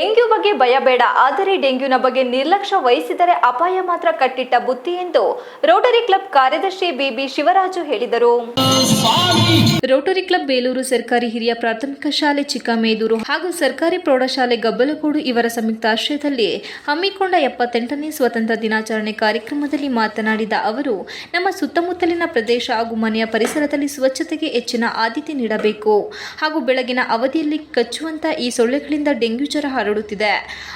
Dengue ಭಯ ಬೇಡ. ಆದರೆ ಡೆಂಗ್ಯೂನ ಬಗ್ಗೆ ನಿರ್ಲಕ್ಷ್ಯ ವಹಿಸಿದರೆ ಅಪಾಯ ಮಾತ್ರ ಕಟ್ಟಿಟ್ಟ ಬುತ್ತಿ ಎಂದು ರೋಟರಿ ಕ್ಲಬ್ ಕಾರ್ಯದರ್ಶಿ ಬಿಬಿ ಶಿವರಾಜು ಹೇಳಿದರು. ರೋಟರಿ ಕ್ಲಬ್ ಬೇಲೂರು ಸರ್ಕಾರಿ ಹಿರಿಯ ಪ್ರಾಥಮಿಕ ಶಾಲೆ ಚಿಕ್ಕಮೇದೂರು ಹಾಗೂ ಸರ್ಕಾರಿ ಪ್ರೌಢಶಾಲೆ ಗಬ್ಬಲಗೋಡು ಇವರ ಸಂಯುಕ್ತ ಆಶ್ರಯದಲ್ಲಿ ಹಮ್ಮಿಕೊಂಡ ಎಪ್ಪತ್ತೆಂಟನೇ ಸ್ವಾತಂತ್ರ್ಯ ದಿನಾಚರಣೆ ಕಾರ್ಯಕ್ರಮದಲ್ಲಿ ಮಾತನಾಡಿದ ಅವರು, ನಮ್ಮ ಸುತ್ತಮುತ್ತಲಿನ ಪ್ರದೇಶ ಹಾಗೂ ಮನೆಯ ಪರಿಸರದಲ್ಲಿ ಸ್ವಚ್ಛತೆಗೆ ಹೆಚ್ಚಿನ ಆದ್ಯತೆ ನೀಡಬೇಕು ಹಾಗೂ ಬೆಳಗಿನ ಅವಧಿಯಲ್ಲಿ ಕಚ್ಚುವಂತ ಈ ಸೊಳ್ಳೆಗಳಿಂದ ಡೆಂಗ್ಯೂ ಜ್ವರ ಹರಡುತ್ತಿದೆ.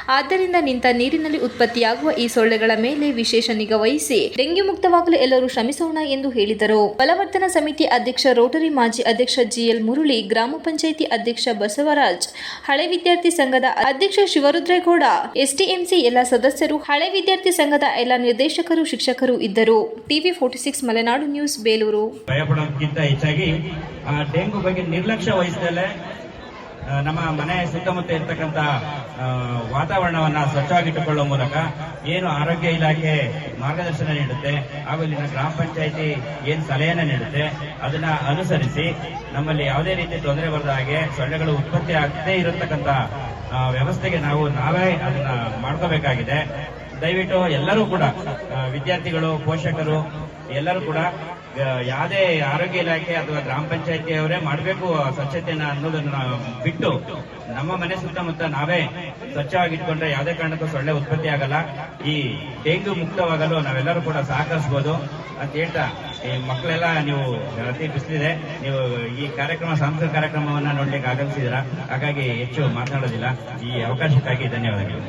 ಆದ್ದರಿಂದ ನಿಂತ ನೀರಿನಲ್ಲಿ ಉತ್ಪತ್ತಿಯಾಗುವ ಈ ಸೊಳ್ಳೆಗಳ ಮೇಲೆ ವಿಶೇಷ ನಿಗಾ ವಹಿಸಿ ಮುಕ್ತವಾಗಲು ಎಲ್ಲರೂ ಶ್ರಮಿಸೋಣ ಎಂದು ಹೇಳಿದರು. ಬಲವರ್ಧನ ಸಮಿತಿ ಅಧ್ಯಕ್ಷ ರೋಟರಿ ಮಾಜಿ ಅಧ್ಯಕ್ಷ ಜಿಎಲ್ ಮುರುಳಿ ಗ್ರಾಮ ಪಂಚಾಯಿತಿ ಅಧ್ಯಕ್ಷ ಬಸವರಾಜ್ ಹಳೆ ವಿದ್ಯಾರ್ಥಿ ಸಂಘದ ಅಧ್ಯಕ್ಷ ಶಿವರುದ್ರೇಗೌಡ ಎಸ್ಟಿಎಂಸಿ ಎಲ್ಲ ಸದಸ್ಯರು ಹಳೆ ವಿದ್ಯಾರ್ಥಿ ಸಂಘದ ಎಲ್ಲ ನಿರ್ದೇಶಕರು ಶಿಕ್ಷಕರು ಇದ್ದರು. TV forty six Malenadu news Belur. ಹೆಚ್ಚಾಗಿ ಡೆಂಗು ಬಗ್ಗೆ ನಿರ್ಲಕ್ಷ್ಯ ವಹಿಸದಲ್ಲೇ ಆ, ನಮ್ಮ ಮನೆ ಸುತ್ತಮುತ್ತ ಇರ್ತಕ್ಕಂಥ ವಾತಾವರಣವನ್ನ ಸ್ವಚ್ಛವಾಗಿಟ್ಟುಕೊಳ್ಳುವ ಮೂಲಕ ಏನು ಆರೋಗ್ಯ ಇಲಾಖೆ ಮಾರ್ಗದರ್ಶನ ನೀಡುತ್ತೆ, ಹಾಗೂ ಇಲ್ಲಿನ ಗ್ರಾಮ ಪಂಚಾಯಿತಿ ಏನು ಸಲಹೆಯನ್ನ ನೀಡುತ್ತೆ, ಅದನ್ನ ಅನುಸರಿಸಿ ನಮ್ಮಲ್ಲಿ ಯಾವುದೇ ರೀತಿ ತೊಂದರೆ ಬರದ ಹಾಗೆ ಸೊಳ್ಳೆಗಳು ಉತ್ಪತ್ತಿ ಆಗದೇ ಇರತಕ್ಕಂಥ ವ್ಯವಸ್ಥೆಗೆ ನಾವು ನಾವೇ ಅದನ್ನ ಮಾಡ್ಕೋಬೇಕಾಗಿದೆ. ದಯವಿಟ್ಟು ಎಲ್ಲರೂ ಕೂಡ ವಿದ್ಯಾರ್ಥಿಗಳು, ಪೋಷಕರು, ಎಲ್ಲರೂ ಕೂಡ ಯಾವುದೇ ಆರೋಗ್ಯ ಇಲಾಖೆ ಅಥವಾ ಗ್ರಾಮ ಪಂಚಾಯತಿಯವರೇ ಮಾಡಬೇಕು ಸ್ವಚ್ಛತೆಯನ್ನ ಅನ್ನೋದನ್ನ ಬಿಟ್ಟು, ನಮ್ಮ ಮನೆ ಸುತ್ತಮುತ್ತ ನಾವೇ ಸ್ವಚ್ಛವಾಗಿಟ್ಕೊಂಡ್ರೆ ಯಾವುದೇ ಕಾರಣಕ್ಕೂ ಸೊಳ್ಳೆ ಉತ್ಪತ್ತಿ ಆಗಲ್ಲ. ಈ ಡೆಂಗ್ಯೂ ಮುಕ್ತವಾಗಲು ನಾವೆಲ್ಲರೂ ಕೂಡ ಸಹಕರಿಸಬಹುದು ಅಂತ ಹೇಳ್ತಾ, ಈ ಮಕ್ಕಳೆಲ್ಲ ನೀವು ಅತಿ ಬಿಸಿಲಿದೆ. ನೀವು ಈ ಕಾರ್ಯಕ್ರಮ, ಸಾಂಸ್ಕೃತಿಕ ಕಾರ್ಯಕ್ರಮವನ್ನ ನೋಡ್ಲಿಕ್ಕೆ ಆಗಮಿಸಿದ್ರ ಹಾಗಾಗಿ ಹೆಚ್ಚು ಮಾತನಾಡೋದಿಲ್ಲ. ಈ ಅವಕಾಶಕ್ಕಾಗಿ ಧನ್ಯವಾದಗಳು.